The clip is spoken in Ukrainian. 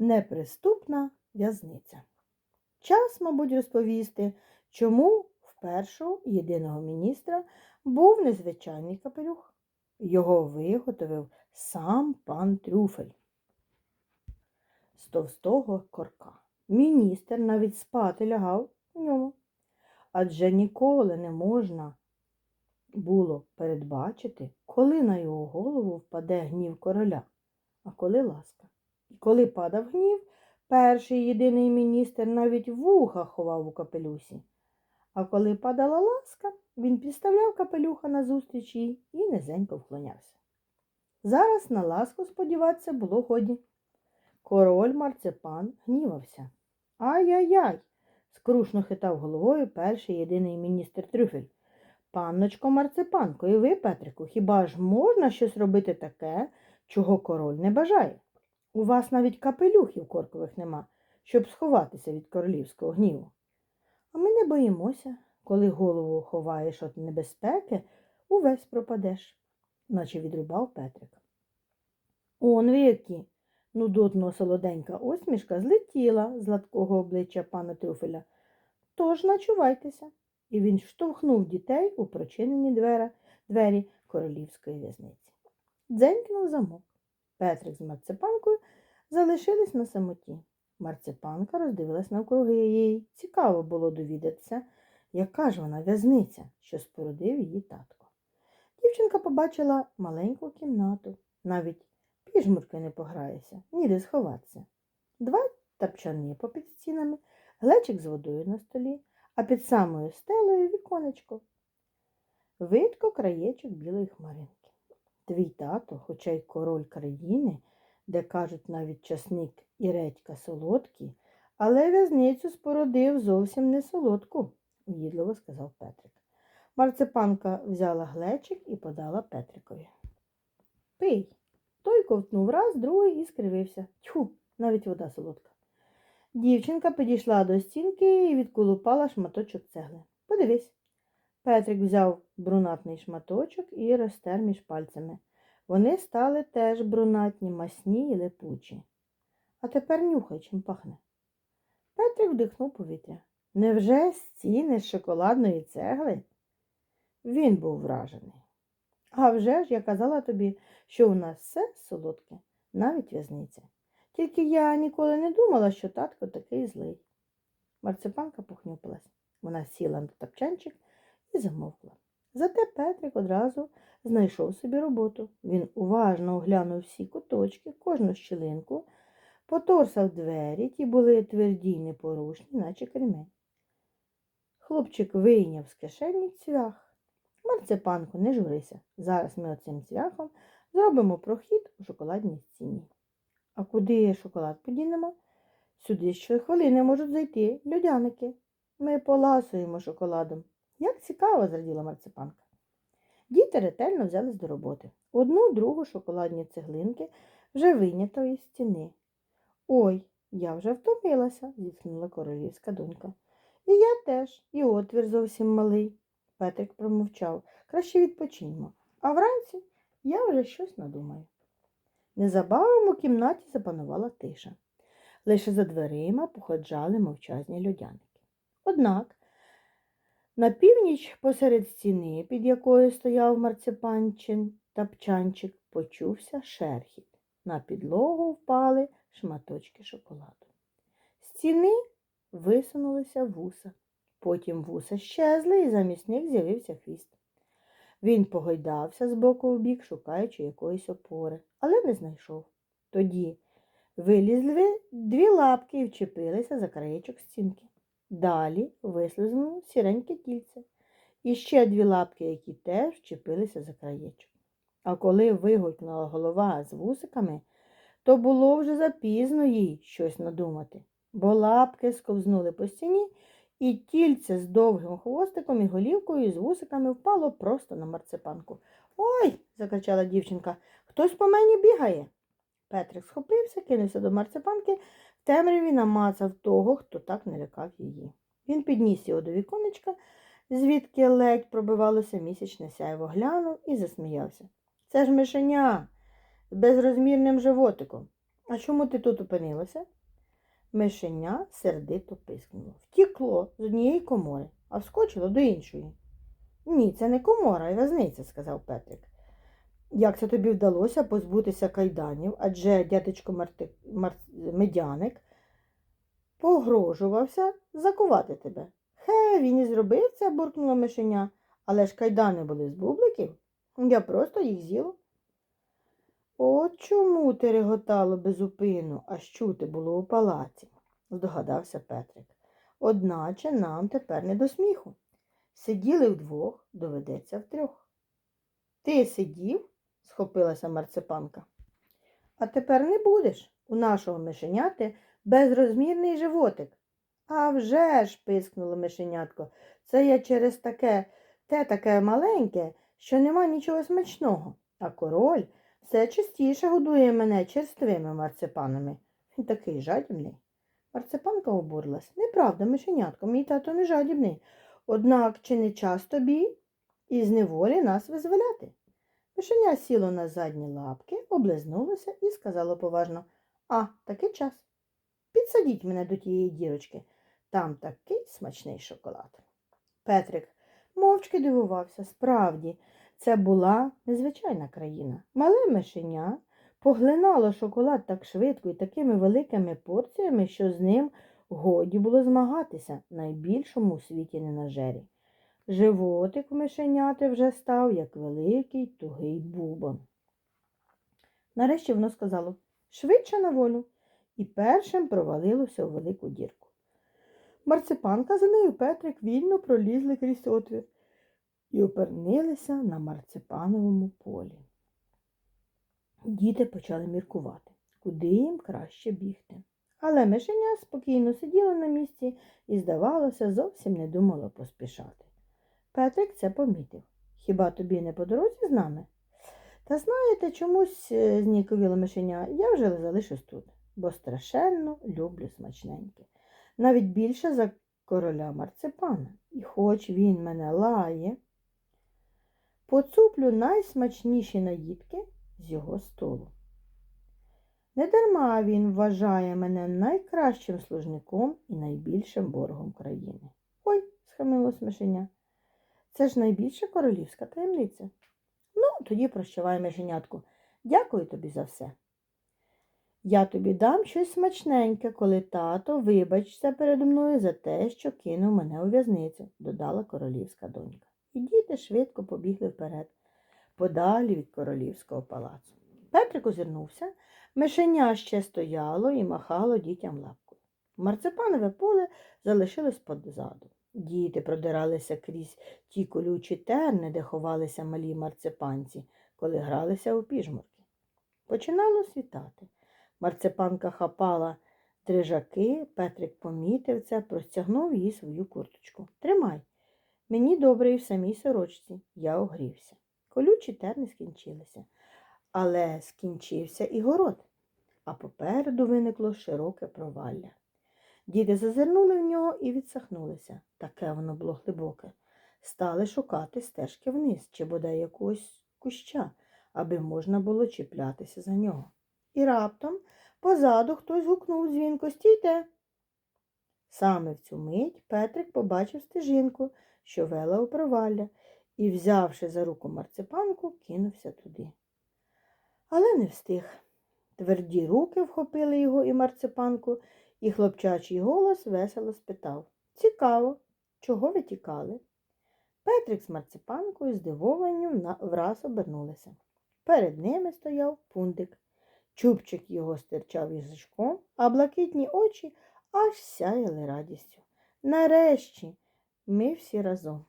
Неприступна в'язниця. Час, мабуть, розповісти, чому в першого єдиного міністра був незвичайний капелюх. Його виготовив сам пан Трюфель з товстого корка. Міністр навіть спати лягав в ньому, адже ніколи не можна було передбачити, коли на його голову впаде гнів короля, а коли ласка. І коли падав гнів, перший єдиний міністр навіть вуха ховав у капелюсі. А коли падала ласка, він підставляв капелюха назустріч їй і низенько вклонявся. Зараз на ласку сподіватися було годі. Король марципан гнівався. Ай-яй-яй. скрушно хитав головою перший єдиний міністр трюфель. Панночко марципанко, і ви, Петрику, хіба ж можна щось робити таке, чого король не бажає? У вас навіть капелюхів коркових нема, щоб сховатися від королівського гніву. А ми не боїмося, коли голову ховаєш від небезпеки, увесь пропадеш, наче відрубав Петрик. Он ви які. Нудотно солоденька осмішка злетіла з гладкого обличчя пана Трюфеля. Тож начувайтеся. І він штовхнув дітей у прочинені двері, королівської в'язниці. Дзенькнув замок. Петрик з марципанкою залишились на самоті. Марципанка роздивилась навкруги їй. Цікаво було довідатися, яка ж вона в'язниця, що спорудив її татко. Дівчинка побачила маленьку кімнату, навіть піжмурки не пограєшся, ніде сховатися. Два тапчани попід стінами, глечик з водою на столі, а під самою стелею віконечко. Видко краєчок білої хмаринки. Твій тато, хоча й король країни, де кажуть навіть часник і редька солодкі, але в'язницю спородив зовсім не солодку, уїдливо сказав Петрик. Марципанка взяла глечик і подала Петрикові. Пий. Той ковтнув раз, другий і скривився. Тьху, навіть вода солодка. Дівчинка підійшла до стінки і відколупала шматочок цегли. Подивись. Петрик взяв брунатний шматочок і розтер між пальцями. Вони стали теж брунатні, масні і липучі. А тепер нюхай, чим пахне. Петрик вдихнув повітря. Невже стіни з шоколадної цегли? Він був вражений. А вже ж я казала тобі, що у нас все солодке, навіть в'язниця. Тільки я ніколи не думала, що татко такий злий. Марципанка похнюпилась. Вона сіла на тапчанчик і замовкла. Зате Петрик одразу знайшов собі роботу. Він уважно оглянув всі куточки, кожну щілинку, поторсав двері, ті були тверді й непорушні, наче кремень. Хлопчик вийняв з кишені цвях. Марципанку, не журися. Зараз ми оцим цвяхом зробимо прохід у шоколадній стіні. А куди шоколад подінемо? Сюди щохвилини можуть зайти льодяники. Ми поласуємо шоколадом. Як цікаво, зраділа марципанка. Діти ретельно взялись до роботи. Одну другу шоколадні цеглинки вже вийнято із стіни. Ой, я вже втомилася, зітхнула королівська донька. І я теж, і отвір зовсім малий. Петрик промовчав. Краще відпочиньмо. А вранці я вже щось надумаю. Незабаром у кімнаті запанувала тиша. Лише за дверима походжали мовчазні людяники. Однак на північ посеред стіни, під якою стояв марципанчин тапчанчик, почувся шерхіт. На підлогу впали шматочки шоколаду. Стіни висунулися вуса. Потім вуса щезли, і замість них з'явився хвіст. Він погойдався з боку в бік, шукаючи якоїсь опори, але не знайшов. Тоді вилізли дві лапки і вчепилися за краєчок стінки. Далі вислизнуло сіреньке тільце. І ще дві лапки, які теж вчепилися за краєчок. А коли вигукнула голова з вусиками, то було вже запізно їй щось надумати, бо лапки сковзнули по стіні, і тільце з довгим хвостиком і голівкою з вусиками впало просто на марципанку. Ой, закричала дівчинка, хтось по мені бігає. Петрик схопився, кинувся до марципанки, темряві намацав того, хто так не лякав її. Він підніс його до віконечка, звідки ледь пробивалося місячне сяйво, глянув і засміявся. Це ж мишеня з безрозмірним животиком. А чому ти тут опинилася? Мишеня сердито пискнуло. Втікло з однієї комори, а вскочило до іншої. Ні, це не комора, а в'язниця, сказав Петрик. Як це тобі вдалося позбутися кайданів, адже дядечко Марти... Мар... Медяник погрожувався закувати тебе. Хе, він і зробив це, буркнула мишеня, але ж кайдани були з бубликів. Я просто їх з'їла. От чому ти реготало безупину, аж чути було у палаці, здогадався Петрик. Одначе нам тепер не до сміху. Сиділи вдвох, доведеться втрьох. Ти сидів? Схопилася марципанка. А тепер не будеш. У нашого мишеняти безрозмірний животик. А вже ж, пискнуло мишенятко, це я через таке, те таке маленьке, що нема нічого смачного. А король все частіше годує мене черствими марципанами. Він такий жадібний. Марципанка обурилась. Неправда, мишенятко, мій тато не жадібний. Однак чи не час тобі із неволі нас визволяти? Мишеня сіло на задні лапки, облизнулося і сказало поважно А, такий час. Підсадіть мене до тієї дірочки. Там такий смачний шоколад. Петрик мовчки дивувався. Справді, це була незвичайна країна. Мале мишеня поглинало шоколад так швидко і такими великими порціями, що з ним годі було змагатися найбільшому у світі ненажері. Животик в мишеняти вже став, як великий тугий бубон. Нарешті воно сказало швидше на волю, і першим провалилося у велику дірку. Марципанка за нею Петрик вільно пролізли крізь отвір і опинилися на марципановому полі. Діти почали міркувати, куди їм краще бігти. Але мишеня спокійно сиділа на місці і, здавалося, зовсім не думала поспішати. Петрик це помітив. Хіба тобі не по дорозі з нами? Та знаєте, чомусь е, зніковіло мишеня, я вже залишусь тут, бо страшенно люблю смачненьке. Навіть більше за короля марципана. І хоч він мене лає, поцуплю найсмачніші наїдки з його столу. Недарма він вважає мене найкращим служником і найбільшим боргом країни. Ой, схамилось мишеня. Це ж найбільша королівська таємниця. Ну, тоді прощавай, мишенятку. Дякую тобі за все. Я тобі дам щось смачненьке, коли тато вибачиться передо мною за те, що кинув мене у в'язницю, додала королівська донька. І діти швидко побігли вперед, подалі від королівського палацу. Петрик озирнувся, мишеня ще стояло і махало дітям лапкою. Марципанове поле залишилось позаду. Діти продиралися крізь ті колючі терни, де ховалися малі марципанці, коли гралися у піжмурки. Починало світати. Марципанка хапала дрижаки, Петрик помітив це, простягнув їй свою курточку. Тримай. Мені добре і в самій сорочці. Я огрівся. Колючі терни скінчилися. Але скінчився і город, а попереду виникло широке провалля. Діти зазирнули в нього і відсахнулися. Таке воно було глибоке. Стали шукати стежки вниз чи бодай якогось куща, аби можна було чіплятися за нього. І раптом позаду хтось гукнув дзвінко Стійте. Саме в цю мить Петрик побачив стежинку, що вела у провалля, і, взявши за руку марципанку, кинувся туди. Але не встиг. Тверді руки вхопили його і марципанку, і хлопчачий голос весело спитав Цікаво, чого ви тікали? Петрик з марципанкою здивованням враз обернулися. Перед ними стояв пундик. Чубчик його стирчав язичком, а блакитні очі аж сяяли радістю. Нарешті ми всі разом.